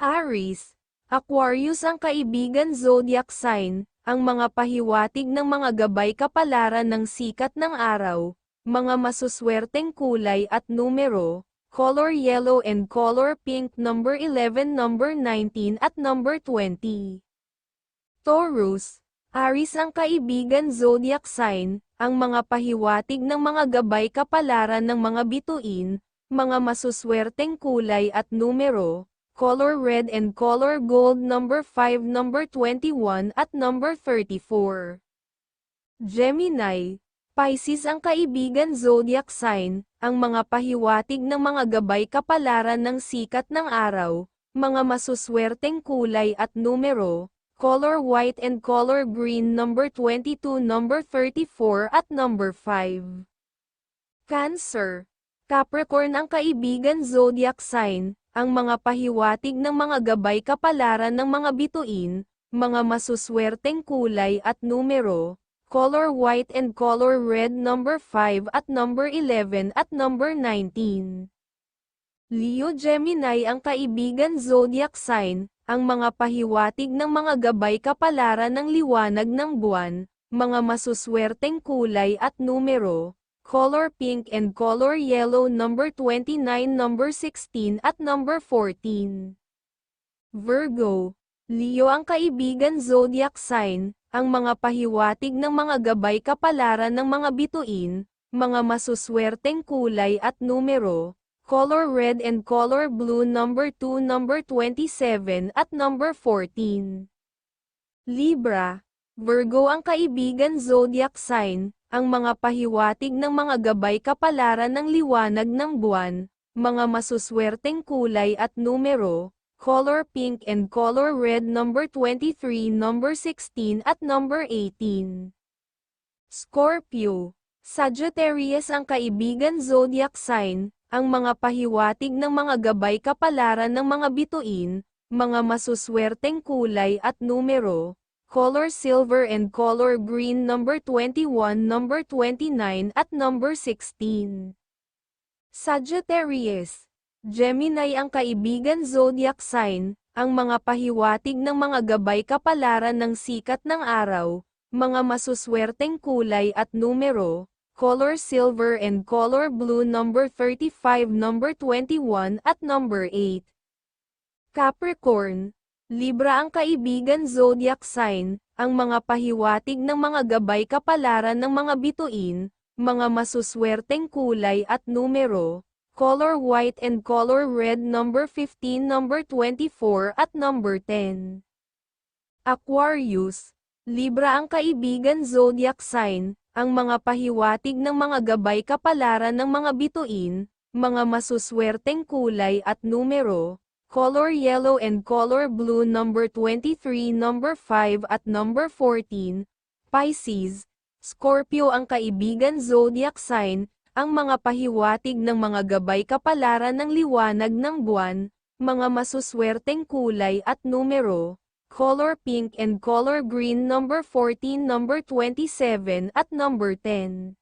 Aries, Aquarius ang kaibigan zodiac sign, ang mga pahiwatig ng mga gabay kapalaran ng sikat ng araw, mga masuswerteng kulay at numero, color yellow and color pink number 11 number 19 at number 20. Taurus, Aries ang kaibigan zodiac sign, ang mga pahiwatig ng mga gabay kapalaran ng mga bituin, mga masuswerteng kulay at numero, color red and color gold number 5 number 21 at number 34. Gemini, Pisces ang kaibigan zodiac sign, ang mga pahiwatig ng mga gabay kapalaran ng sikat ng araw, mga masuswerteng kulay at numero, color white and color green number 22 number 34 at number 5. Cancer, Capricorn ang kaibigan zodiac sign, ang mga pahiwatig ng mga gabay kapalaran ng mga bituin, mga masuswerteng kulay at numero, color white and color red number 5 at number 11 at number 19. Leo Gemini ang kaibigan zodiac sign, ang mga pahiwatig ng mga gabay kapalaran ng liwanag ng buwan, mga masuswerteng kulay at numero, color pink and color yellow number 29 number 16 at number 14. Virgo, Leo ang kaibigan zodiac sign, ang mga pahiwatig ng mga gabay kapalaran ng mga bituin, mga masuswerteng kulay at numero, color red and color blue number 2 number 27 at number 14. Libra, Virgo ang kaibigan zodiac sign, ang mga pahiwatig ng mga gabay kapalaran ng liwanag ng buwan, mga masuswerteng kulay at numero, color pink and color red number 23 number 16 at number 18. Scorpio, Sagittarius ang kaibigan zodiac sign, ang mga pahiwatig ng mga gabay kapalaran ng mga bituin, mga masuswerteng kulay at numero, color silver and color green number 21 number 29 at number 16. Sagittarius, Gemini ang kaibigan zodiac sign, ang mga pahiwatig ng mga gabay kapalaran ng sikat ng araw, mga masuswerteng kulay at numero, color silver and color blue number 35 number 21 at number 8. Capricorn, Libra ang kaibigan zodiac sign, ang mga pahiwatig ng mga gabay kapalaran ng mga bituin, mga masuswerteng kulay at numero, color white and color red number 15 number 24 at number 10. Aquarius, Libra ang kaibigan zodiac sign, ang mga pahiwatig ng mga gabay kapalaran ng mga bituin, mga masuswerteng kulay at numero, color yellow and color blue number 23 number 5 at number 14, Pisces, Scorpio ang kaibigan zodiac sign, ang mga pahiwatig ng mga gabay kapalaran ng liwanag ng buwan, mga masuswerteng kulay at numero, color pink and color green number 14 number 27 at number 10.